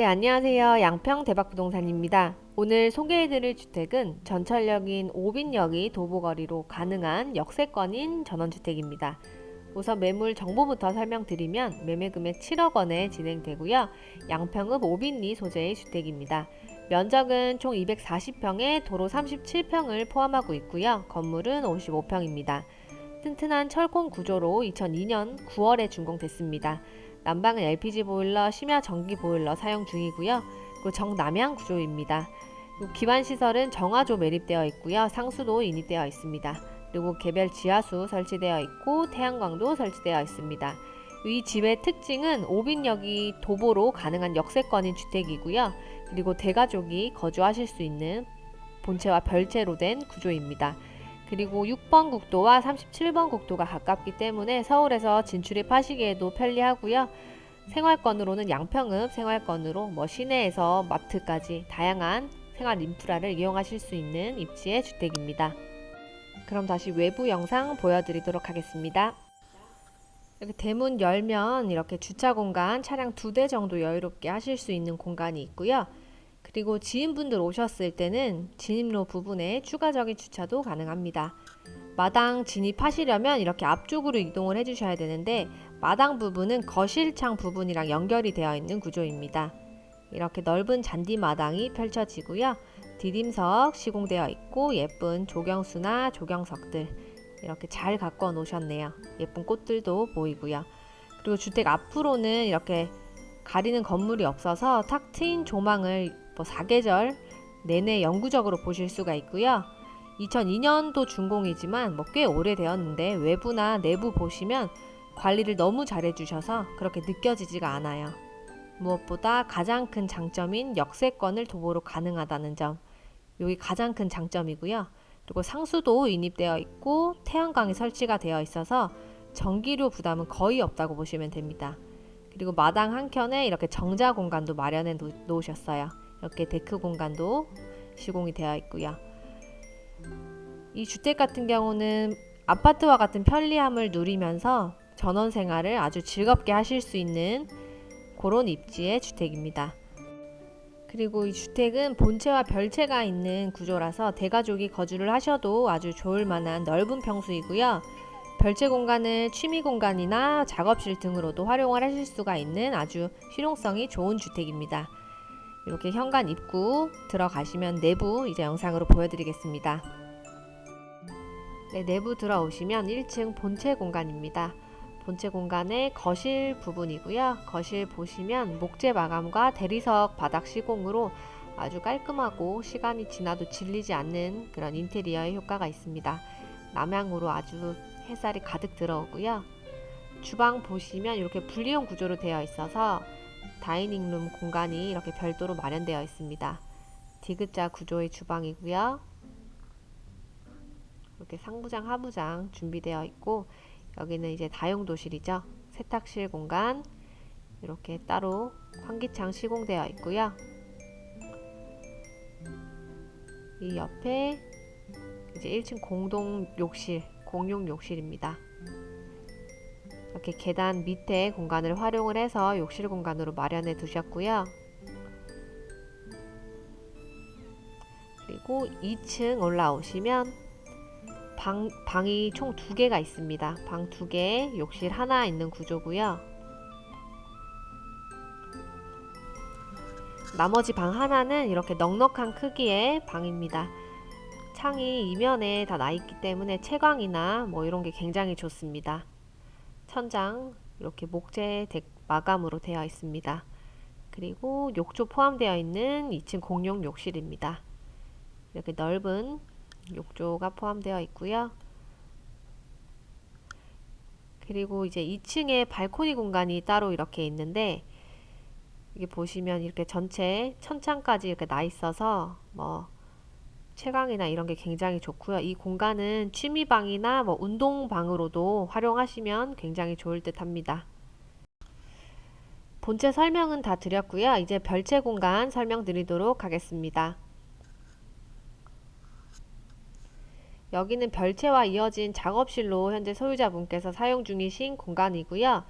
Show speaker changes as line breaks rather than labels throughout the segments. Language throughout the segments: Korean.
네, 안녕하세요. 양평 대박부동산입니다. 오늘 소개해드릴 주택은 전철역인 오빈역이 도보거리로 가능한 역세권인 전원주택입니다. 우선 매물 정보부터 설명드리면 매매금액 7억 원에 진행되고요. 양평읍 오빈리 소재의 주택입니다. 면적은 총 240평에 도로 37평을 포함하고 있고요. 건물은 55평입니다. 튼튼한 철공 구조로 2002년 9월에 준공됐습니다. 난방은 LPG 보일러, 심야 전기 보일러 사용 중이고요. 그리고 정남향 구조입니다. 기반 시설은 정화조 매립되어 있고요. 상수도 인입되어 있습니다. 그리고 개별 지하수 설치되어 있고 태양광도 설치되어 있습니다. 이 집의 특징은 오빈역이 도보로 가능한 역세권인 주택이고요. 그리고 대가족이 거주하실 수 있는 본체와 별채로 된 구조입니다. 그리고 6번 국도와 37번 국도가 가깝기 때문에 서울에서 진출입하시기에도 편리하고요. 생활권으로는 양평읍 생활권으로 뭐 시내에서 마트까지 다양한 생활 인프라를 이용하실 수 있는 입지의 주택입니다. 그럼 다시 외부 영상 보여드리도록 하겠습니다. 이렇게 대문 열면 이렇게 주차 공간 차량 두 대 정도 여유롭게 하실 수 있는 공간이 있고요. 그리고 지인분들 오셨을 때는 진입로 부분에 추가적인 주차도 가능합니다. 마당 진입하시려면 이렇게 앞쪽으로 이동을 해주셔야 되는데 마당 부분은 거실창 부분이랑 연결이 되어 있는 구조입니다. 이렇게 넓은 잔디 마당이 펼쳐지고요. 디딤석 시공되어 있고 예쁜 조경수나 조경석들 이렇게 잘 가꿔 놓으셨네요. 예쁜 꽃들도 보이고요. 그리고 주택 앞으로는 이렇게 가리는 건물이 없어서 탁 트인 조망을 뭐 사계절 내내 영구적으로 보실 수가 있고요. 2002년도 준공이지만 뭐 꽤 오래되었는데 외부나 내부 보시면 관리를 너무 잘해 주셔서 그렇게 느껴지지가 않아요. 무엇보다 가장 큰 장점인 역세권을 도보로 가능하다는 점. 여기 가장 큰 장점이고요. 그리고 상수도 인입되어 있고 태양광이 설치가 되어 있어서 전기료 부담은 거의 없다고 보시면 됩니다. 그리고 마당 한켠에 이렇게 정자 공간도 마련해 놓으셨어요. 이렇게 데크 공간도 시공이 되어 있고요. 이 주택 같은 경우는 아파트와 같은 편리함을 누리면서 전원 생활을 아주 즐겁게 하실 수 있는 그런 입지의 주택입니다. 그리고 이 주택은 본체와 별채가 있는 구조라서 대가족이 거주를 하셔도 아주 좋을 만한 넓은 평수이고요. 별채 공간을 취미 공간이나 작업실 등으로도 활용을 하실 수가 있는 아주 실용성이 좋은 주택입니다. 이렇게 현관 입구 들어가시면 내부 이제 영상으로 보여드리겠습니다. 네, 내부 들어오시면 1층 본체 공간입니다. 본체 공간의 거실 부분이고요. 거실 보시면 목재 마감과 대리석 바닥 시공으로 아주 깔끔하고 시간이 지나도 질리지 않는 그런 인테리어의 효과가 있습니다. 남향으로 아주 햇살이 가득 들어오고요. 주방 보시면 이렇게 분리형 구조로 되어 있어서 다이닝룸 공간이 이렇게 별도로 마련되어 있습니다. 디귿자 구조의 주방이고요. 이렇게 상부장, 하부장 준비되어 있고 여기는 이제 다용도실이죠. 세탁실 공간 이렇게 따로 환기창 시공되어 있고요. 이 옆에 이제 1층 공동 욕실, 공용 욕실입니다. 이렇게 계단 밑에 공간을 활용을 해서 욕실 공간으로 마련해 두셨고요. 그리고 2층 올라오시면 방, 방이 총 두 개가 있습니다. 방 두 개, 욕실 하나 있는 구조고요. 나머지 방 하나는 이렇게 넉넉한 크기의 방입니다. 창이 이면에 다 나 있기 때문에 채광이나 뭐 이런 게 굉장히 좋습니다. 천장 이렇게 목재 덱 마감으로 되어 있습니다. 그리고 욕조 포함되어 있는 2층 공용 욕실입니다. 이렇게 넓은 욕조가 포함되어 있고요. 그리고 이제 2층에 발코니 공간이 따로 이렇게 있는데 이게 보시면 이렇게 전체 천창까지 이렇게 나 있어서 뭐 채광이나 이런 게 굉장히 좋고요. 이 공간은 취미방이나 뭐 운동방으로도 활용하시면 굉장히 좋을 듯 합니다. 본체 설명은 다 드렸고요. 이제 별채 공간 설명드리도록 하겠습니다. 여기는 별채와 이어진 작업실로 현재 소유자분께서 사용 중이신 공간이고요.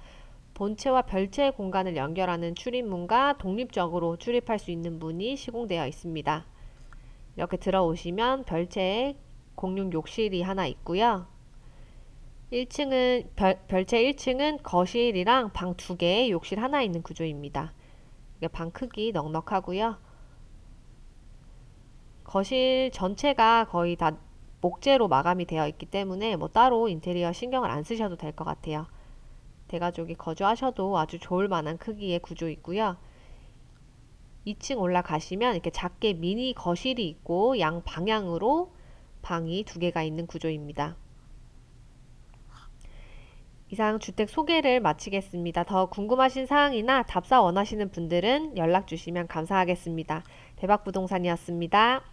본체와 별채의 공간을 연결하는 출입문과 독립적으로 출입할 수 있는 문이 시공되어 있습니다. 이렇게 들어오시면 별채에 공용 욕실이 하나 있고요. 1층은 별, 별채 1층은 거실이랑 방 두 개, 욕실 하나 있는 구조입니다. 방 크기 넉넉하고요. 거실 전체가 거의 다 목재로 마감이 되어 있기 때문에 뭐 따로 인테리어 신경을 안 쓰셔도 될 것 같아요. 대가족이 거주하셔도 아주 좋을 만한 크기의 구조 있고요. 2층 올라가시면 이렇게 작게 미니 거실이 있고 양 방향으로 방이 두 개가 있는 구조입니다. 이상 주택 소개를 마치겠습니다. 더 궁금하신 사항이나 답사 원하시는 분들은 연락 주시면 감사하겠습니다. 대박 부동산이었습니다.